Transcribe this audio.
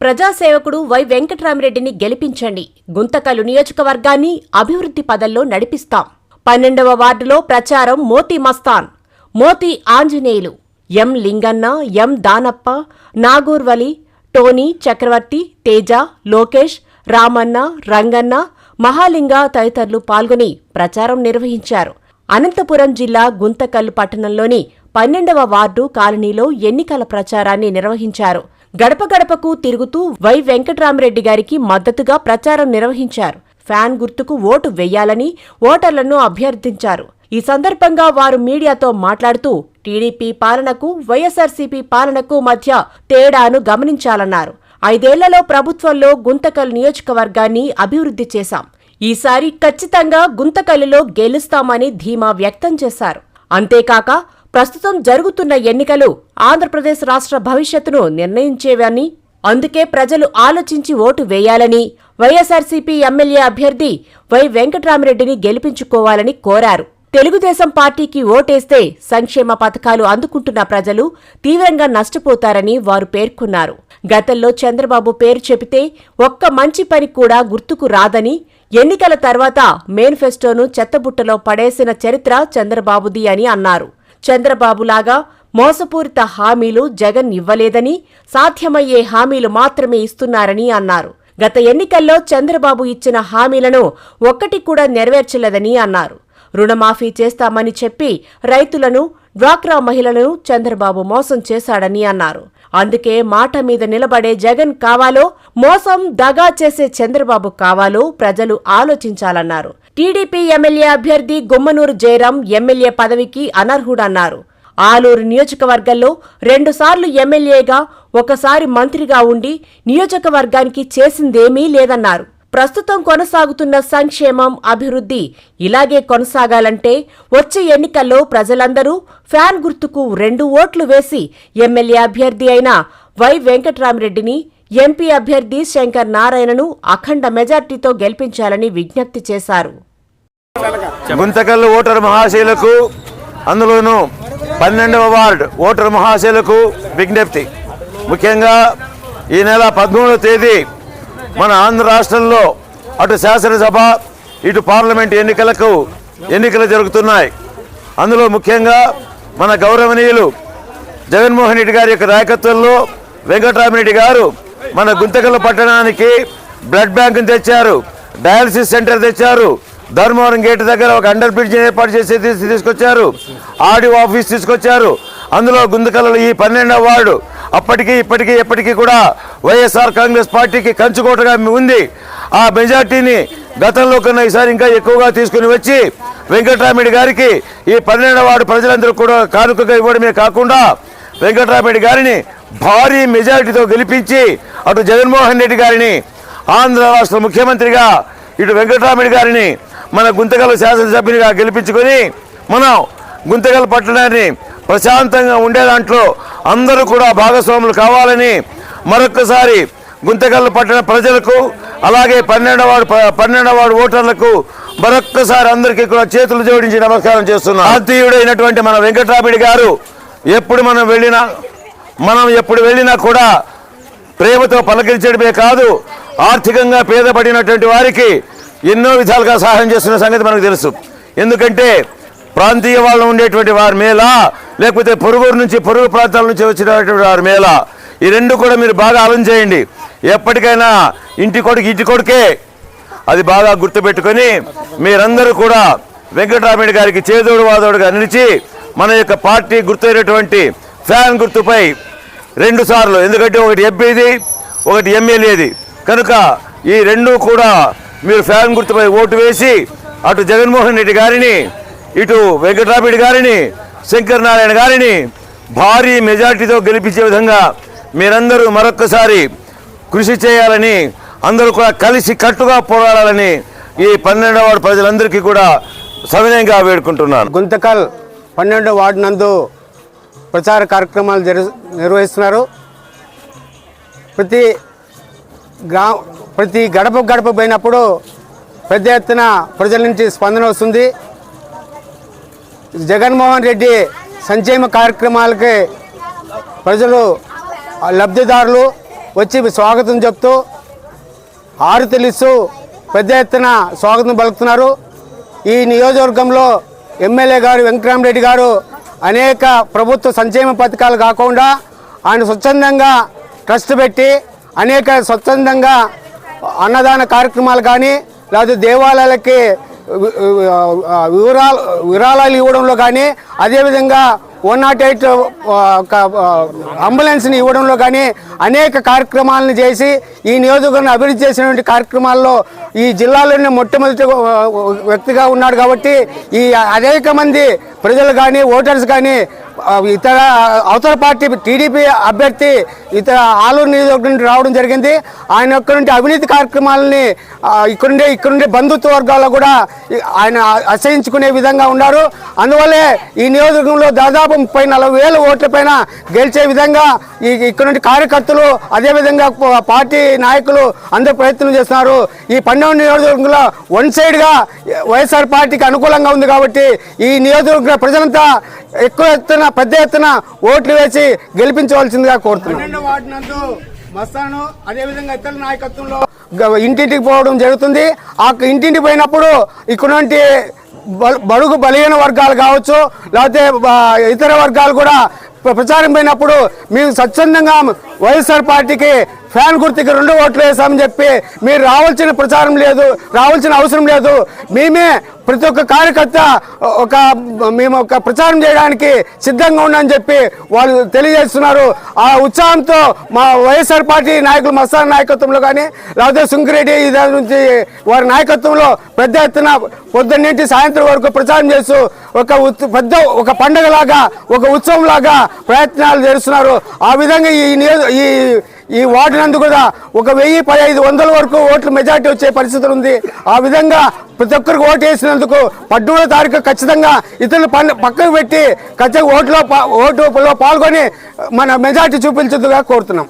ప్రజాసేవకుడు why వెంకటరామిరెడ్డిని గెలిపించండి. గుంతకలు నియోజకవర్గాన్ని అభివృద్ధి పదంలో నడిపిస్తాం. పన్నెండవ వార్డులో ప్రచారం Moti Mastan. Moti Anjaneyulu. M Linganna M Danappa Nagurvali Tony Chakravarthi Teja Lokesh Ramanna Ranganna Mahalinga తదితరులు పాల్గొని ప్రచారం నిర్వహించారు. అనంతపురం జిల్లా గుంతకల్ పట్టణంలోని పన్నెండవ వార్డు కాలనీలో ఎన్నికల ప్రచారాన్ని నిర్వహించారు. గడప గడపకు తిరుగుతూ వై వెంకట్రామరెడ్డి గారికి మద్దతుగా ప్రచారం నిర్వహించారు. ఫ్యాన్ గుర్తుకు ఓటు వేయాలని ఓటర్లను అభ్యర్థించారు. ఈ సందర్భంగా వారు మీడియాతో మాట్లాడుతూ టీడీపీ పాలనకు వైఎస్ఆర్సీపీ పాలనకు మధ్య తేడాను గమనించాలన్నారు. ఐదేళ్ళలో ప్రభుత్వంలో గుంతకల్ నియోజకవర్గాన్ని అభివృద్ధి చేశాం. ఈసారి ఖచ్చితంగా గుంతకల్లులో గెలుస్తామని ధీమా వ్యక్తం చేశారు. అంతేకాక ప్రస్తుతం జరుగుతున్న ఎన్నికలు ఆంధ్రప్రదేశ్ రాష్ట్ర భవిష్యత్తును నిర్ణయించేవని అందుకే ప్రజలు ఆలోచించి ఓటు వేయాలని వైఎస్ఆర్సీపీ ఎమ్మెల్యే అభ్యర్థి వై వెంకట్రామిరెడ్డిని గెలిపించుకోవాలని కోరారు. తెలుగుదేశం పార్టీకి ఓటేస్తే సంక్షేమ పథకాలు అందుకుంటున్న ప్రజలు తీవ్రంగా నష్టపోతారని వారు పేర్కొన్నారు. గతంలో చంద్రబాబు పేరు చెబితే ఒక్క మంచి పని కూడా గుర్తుకు రాదని ఎన్నికల తర్వాత మేనిఫెస్టోను చెత్తబుట్టలో పడేసిన చరిత్ర చంద్రబాబుది అని అన్నారు. చంద్రబాబులాగా మోసపూరిత హామీలు జగన్ ఇవ్వలేదని సాధ్యమయ్యే హామీలు మాత్రమే ఇస్తున్నారని అన్నారు. గత ఎన్నికల్లో చంద్రబాబు ఇచ్చిన హామీలను ఒక్కటి కూడా నెరవేర్చలేదని అన్నారు. రుణమాఫీ చేస్తామని చెప్పి రైతులను డ్వాక్రా మహిళలను చంద్రబాబు మోసం చేశాడని అన్నారు. అందుకే మాట మీద నిలబడే జగన్ కావాలో మోసం దగా చేసే చంద్రబాబు కావాలో ప్రజలు ఆలోచించాలన్నారు. టీడీపీ ఎమ్మెల్యే అభ్యర్థి గుమ్మనూరు జయరాం ఎమ్మెల్యే పదవికి అనర్హుడన్నారు. ఆలూరు నియోజకవర్గంలో రెండుసార్లు ఎమ్మెల్యేగా ఒకసారి మంత్రిగా ఉండి నియోజకవర్గానికి చేసిందేమీ లేదన్నారు. ప్రస్తుతం కొనసాగుతున్న సంక్షేమం అభివృద్ధి ఇలాగే కొనసాగాలంటే వచ్చే ఎన్నికల్లో ప్రజలందరూ ఫ్యాన్ గుర్తుకు రెండు ఓట్లు వేసి ఎమ్మెల్యే అభ్యర్థి అయిన వై వెంకట్రామిరెడ్డిని ఎంపీ అభ్యర్థి శంకర్ నారాయణను అఖండ మెజార్టీతో గెలిపించాలని విజ్ఞప్తి చేశారు. గుంతకల్లు ఓటరు మహాశైలకు అందులోనూ పన్నెండవ వార్డు ఓటరు మహాశైలకు విజ్ఞప్తి. ముఖ్యంగా ఈ నెల పదమూడవ తేదీ మన ఆంధ్ర రాష్ట్రంలో అటు శాసనసభ ఇటు పార్లమెంట్ ఎన్నికలకు ఎన్నికలు జరుగుతున్నాయి. అందులో ముఖ్యంగా మన గౌరవనీయులు జగన్మోహన్ రెడ్డి గారి యొక్క నాయకత్వంలో వెంకటరామరెడ్డి గారు మన గుంతకల్లు పట్టణానికి బ్లడ్ బ్యాంకుని తెచ్చారు డయాలసిస్ సెంటర్ తెచ్చారు ధర్మవరం గేట్ దగ్గర ఒక అండర్ బ్రిడ్జ్ ఏర్పాటు చేసి తీసుకొచ్చారు ఆర్డీఓ ఆఫీస్ తీసుకొచ్చారు. అందులో గుంతకల్లలో ఈ పన్నెండవ వార్డు అప్పటికీ ఇప్పటికీ ఎప్పటికీ కూడా వైఎస్ఆర్ కాంగ్రెస్ పార్టీకి కంచుకోటగా ఉంది. ఆ మెజార్టీని గతంలో కన్నా ఈసారి ఇంకా ఎక్కువగా తీసుకుని వచ్చి వెంకటరామిడి గారికి ఈ పన్నెండవ వార్డు ప్రజలందరూ కూడా కానుకగా ఇవ్వడమే కాకుండా వెంకటరామిడి గారిని భారీ మెజారిటీతో గెలిపించి అటు జగన్మోహన్ రెడ్డి గారిని ఆంధ్ర రాష్ట్ర ముఖ్యమంత్రిగా ఇటు వెంకటరామిడి గారిని మన గుంతకల్ శాసనసభ్యునిగా గెలిపించుకొని మనం గుంతకల్ పట్టణాన్ని ప్రశాంతంగా ఉండే దాంట్లో అందరూ కూడా భాగస్వాములు కావాలని మరొకసారి గుంతకల్ పట్టణ ప్రజలకు అలాగే పన్నెండవ వార్డు పన్నెండవ వార్డు ఓటర్లకు మరొక్కసారి అందరికీ కూడా చేతులు జోడించి నమస్కారం చేస్తున్నాం. భారతీయుడైనటువంటి మన వెంకటరామిడి గారు ఎప్పుడు మనం వెళ్ళినా మనం ఎప్పుడు వెళ్ళినా కూడా ప్రేమతో పలకరించడమే కాదు ఆర్థికంగా పేదపడినటువంటి వారికి ఎన్నో విధాలుగా సహాయం చేస్తున్న సంగతి మనకు తెలుసు. ఎందుకంటే ప్రాంతీయ వాళ్ళు ఉండేటువంటి వారి మేళ లేకపోతే పొరుగురు నుంచి పొరుగు ప్రాంతాల నుంచి వచ్చినటువంటి వారి మేళ. ఈ రెండు కూడా మీరు బాగా ఆలోచన చేయండి. ఎప్పటికైనా ఇంటి కొడుకు ఇంటి కొడుకే. అది బాగా గుర్తుపెట్టుకొని మీరందరూ కూడా వెంకటరామరెడ్డి గారికి చేదోడు వాదోడుగా నిలిచి మన యొక్క పార్టీ గుర్తైనటువంటి ఫ్యాన్ గుర్తుపై రెండు సార్లు ఎందుకంటే ఒకటి ఎంపీది ఒకటి ఎమ్మెల్యేది కనుక ఈ రెండు కూడా మీరు ఫ్యాన్ గుర్తుపై ఓటు వేసి అటు జగన్మోహన్ రెడ్డి గారిని ఇటు వెంకటరామరెడ్డి గారిని శంకర్ నారాయణ గారిని భారీ మెజార్టీతో గెలిపించే విధంగా మీరందరూ మరొక్కసారి కృషి చేయాలని అందరూ కూడా కలిసి కట్టుగా పోరాడాలని ఈ పన్నెండవ వార్డు ప్రజలందరికీ కూడా సవినయంగా వేడుకుంటున్నాను. గుంతకల్ పన్నెండవ వార్డు నందు ప్రచార కార్యక్రమాలు నిర్వహిస్తున్నారు. ప్రతి గ్రా ప్రతి గడప గడప పోయినప్పుడు పెద్ద ఎత్తున ప్రజల నుంచి స్పందన వస్తుంది. జగన్మోహన్ రెడ్డి సంక్షేమ కార్యక్రమాలకి ప్రజలు లబ్ధిదారులు వచ్చి స్వాగతం చెప్తూ ఆరుతెలిస్తూ పెద్ద ఎత్తున స్వాగతం పలుకుతున్నారు. ఈ నియోజకవర్గంలో ఎమ్మెల్యే గారు వెంకటరామరెడ్డి గారు అనేక ప్రభుత్వ సంక్షేమ పథకాలు కాకుండా ఆయన స్వచ్ఛందంగా ట్రస్ట్ పెట్టి అనేక స్వచ్ఛందంగా అన్నదాన కార్యక్రమాలు కానీ లేదా దేవాలయాలకి వివరాలు విరాళాలు ఇవ్వడంలో కానీ అదేవిధంగా వన్ నాట్ ఎయిట్ అంబులెన్స్ని ఇవ్వడంలో కానీ అనేక కార్యక్రమాలను చేసి ఈ నియోజకవర్గాన్ని అభివృద్ధి చేసినటువంటి కార్యక్రమాల్లో ఈ జిల్లాలోనే మొట్టమొదటి వ్యక్తిగా ఉన్నాడు కాబట్టి ఈ అనేక మంది ప్రజలు కానీ ఓటర్స్ కానీ ఇతర అవతల పార్టీ టీడీపీ అభ్యర్థి ఇతర ఆలూరు నియోజకవర్గం నుండి రావడం జరిగింది. ఆయన యొక్క నుండి అవినీతి కార్యక్రమాలని ఇక్కడుండే ఇక్కడుండే బంధుత్వ వర్గాల్లో కూడా ఆయన అసహించుకునే విధంగా ఉన్నారు. అందువల్లే ఈ నియోజకవర్గంలో దాదాపు ముప్పై నలభై వేల ఓట్ల పైన గెలిచే విధంగా ఈ ఇక్కడ నుండి కార్యకర్తలు అదేవిధంగా పార్టీ నాయకులు అందరూ ప్రయత్నం చేస్తున్నారు. ఈ పన్నెండు నియోజకవర్గంలో వన్ సైడ్గా వైఎస్ఆర్ పార్టీకి అనుకూలంగా ఉంది కాబట్టి ఈ నియోజకవర్గం ప్రజలంతా ఎక్కువ ఎత్తున పెద్ద ఎత్తున ఓట్లు వేసి గెలిపించవలసిందిగా నందు మస్తాను అదేవిధంగా ఇతర నాయకత్వంలో ఇంటింటికి పోవడం జరుగుతుంది. ఆ ఇంటింటికి పోయినప్పుడు ఇక్కడ బ- బడుగు బలహీన వర్గాలు కావచ్చు లేకపోతే ఇతర వర్గాలు కూడా ప్ర- ప్రచారం పోయినప్పుడు మేము స్వచ్ఛందంగా వైఎస్ఆర్ పార్టీకి ఫ్యాన్ గుర్తుకి రెండు ఓట్లు వేసామని చెప్పి మీరు రావాల్సిన ప్రచారం లేదు రావాల్సిన అవసరం లేదు. మేమే ప్రతి ఒక్క కార్యకర్త ఒక మేము ఒక ప్రచారం చేయడానికి సిద్ధంగా ఉన్నామని చెప్పి వాళ్ళు తెలియజేస్తున్నారు. ఆ ఉత్సాహంతో మా వైఎస్ఆర్ పార్టీ నాయకులు మస్తాన్ నాయకత్వంలో కానీ లేకపోతే సుంకిరెడ్డి దాని నుంచి వారి నాయకత్వంలో పెద్ద ఎత్తున పొద్దున్నేంటి సాయంత్రం వరకు ప్రచారం చేస్తూ ఒక పెద్ద ఒక పండగలాగా ఒక ఉత్సవం లాగా ప్రయత్నాలు చేస్తున్నారు. ఆ విధంగా ఈ నియోజ ఈ ఈ వార్డు నందు కూడా ఒక వెయ్యి పదహైదు వందల వరకు ఓట్లు మెజార్టీ వచ్చే పరిస్థితులు ఉంది ఆ విధంగా ప్రతి ఒక్కరికి ఓటు వేసినందుకు పద్మూడో తారీఖు ఖచ్చితంగా ఇతరులు పక్కకు పెట్టి ఖచ్చితంగా ఓటులో పా- ఓటులో పాల్గొని మన మెజార్టీ చూపించదుగా కోరుతున్నాం.